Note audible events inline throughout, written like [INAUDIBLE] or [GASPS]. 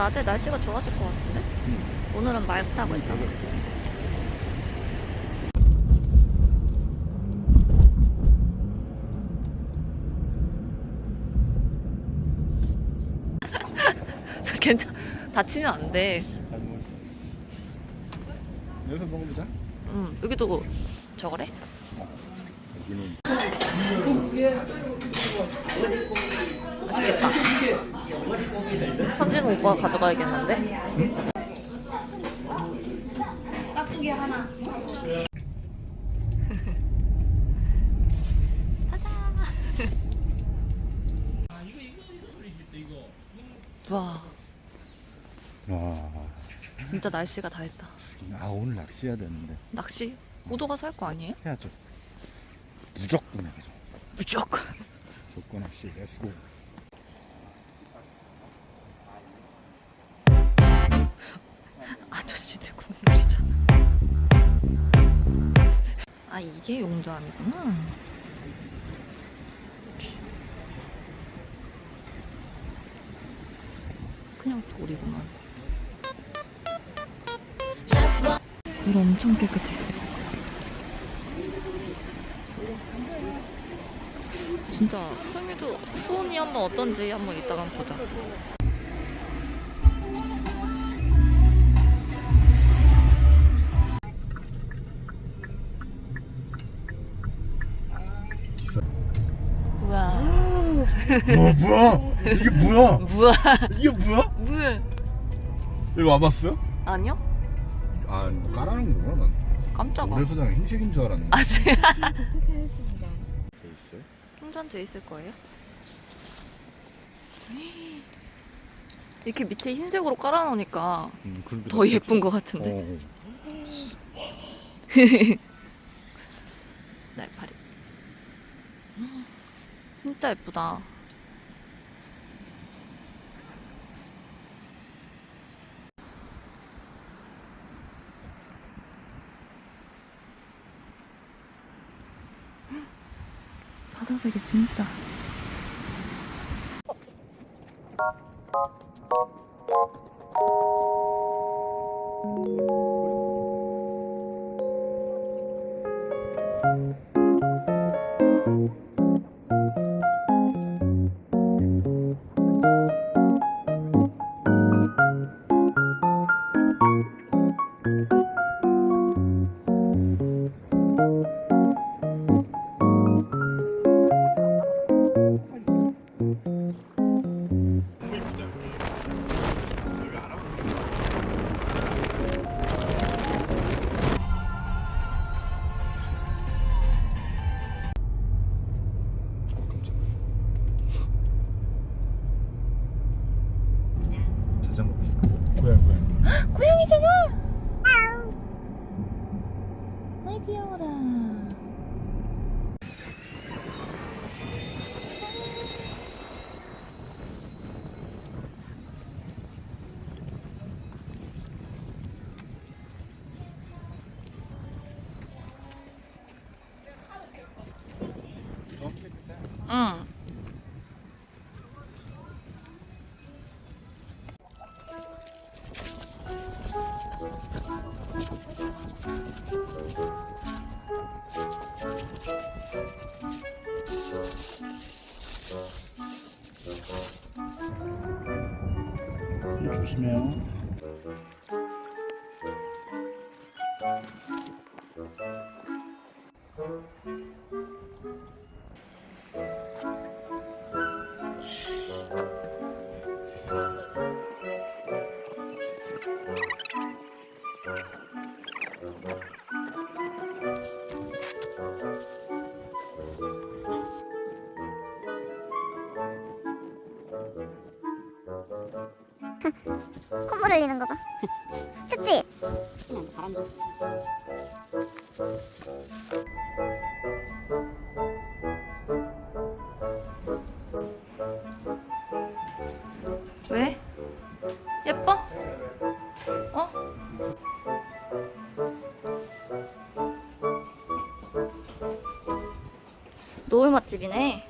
낮에 날씨가 좋아질 것 같은데? 오늘은 맑다고 했잖아. [LAUGHS] 괜찮. 다치면 안 돼. 여기서 먹어보자. 응, 여기도 저거래? 여기는 맛있겠다. 선진 오빠가 가져가야겠는데? [LAUGHS] 와, 아, 진짜 날씨가 다 했다. 아 오늘 낚시해야 되는데 낚시 오도가 살 거 아니에요? 해야죠. 무조건 해야죠. 무조건. 무조건 낚시 렛츠고. 아 이게 용조함이구나. 그냥 돌이구만. 물 엄청 깨끗해. 진짜 수미도 수온이 한번 어떤지 한번 이따가 한번 보자. 우와. [GASPS] 뭐 뭐야? 이게 뭐야? 뭐야? 이게 뭐야? 뭐야? 여기 와봤어요? 아니요? 아뭐 깔아놓은 거구나. 난 깜짝아. 모래사장 흰색인 줄 알았는데. 아직 도착하였습니다. 돼 있어요? 충전돼 있을 거예요? 이렇게 밑에 흰색으로 깔아놓으니까 음, 더 예쁜 것 같은데 어. 날 [LAUGHS] 파리 진짜 예쁘다. [GASPS] 바다색이 진짜 조심해요. [LAUGHS] 콧물 흘리는 거 봐. 춥지? 왜? 예뻐? 어? 노을 맛집이네.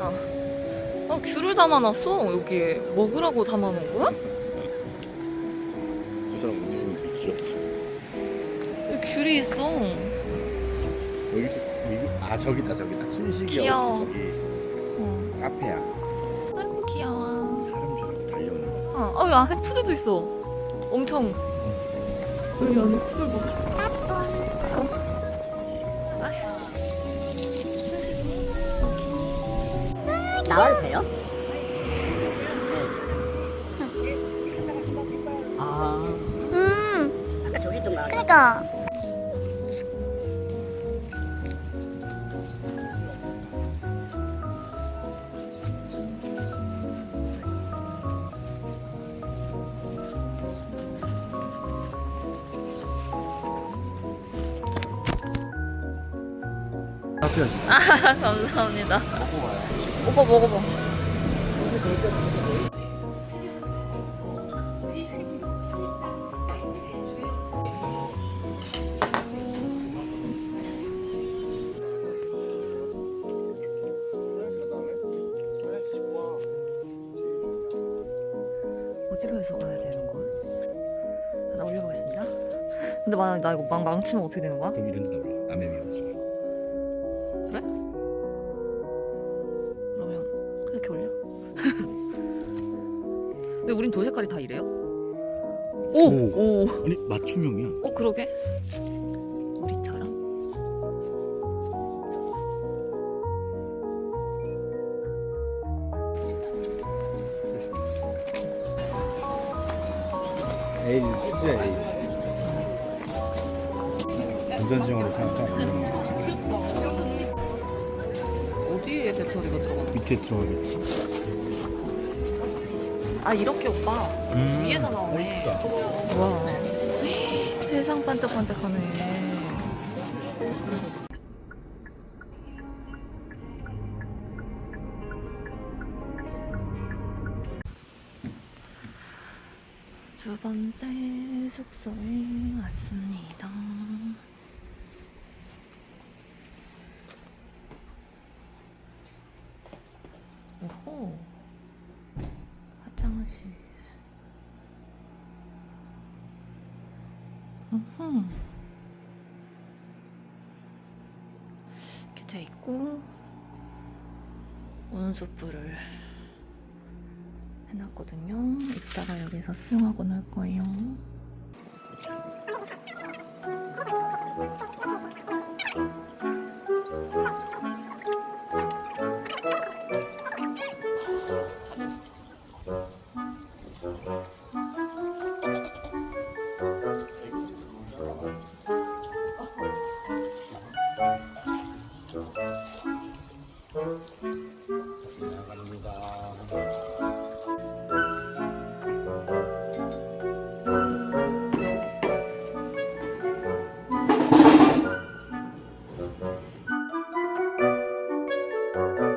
아, 아 귤을 담아놨어 여기 먹으라고 담아놓은 거야? 그 사람 움직이는 게 귀엽다. 여기 귤이 있어. 여기서 여기 아 저기다 저기다 춘식이 귀여워. 저기 어. 카페야. 아이고 귀여워. 사람 줄 알고 달려오는 거. 아, 아, 여기 안에 푸들도 있어. 엄청. 여기 안에 푸들 봐. 나와도 돼요? 아, 음, 아까 저기 있던 거 아니야? 그니까. 카페야지. 아, 감사합니다. 오빠 먹어봐. 어디로 해서 가야 되는 거야? 나 올려보겠습니다. 근데 만약 나 이거 망 망치면 어떻게 되는 거야? 그럼 이런 데다 올려. 남의 미용지. 그래? 왜 우린 돌 색깔이 다 이래요? 오! 오. 오! 아니 맞춤형이야. 어 그러게 우리처럼 A. 운전증으로 살짝 이런 거지. 어디에 배터리가 들어가? 밑에 들어가겠지. 아 이렇게 오빠 음. 위에서 나오네. 와 세상 반짝반짝하네 두 번째 숙소에 왔습니다. 오호 화장실. 이렇게 돼 있고 온수불을 해놨거든요. 이따가 여기서 수영하고 놀 거예요. Thank uh you. -huh.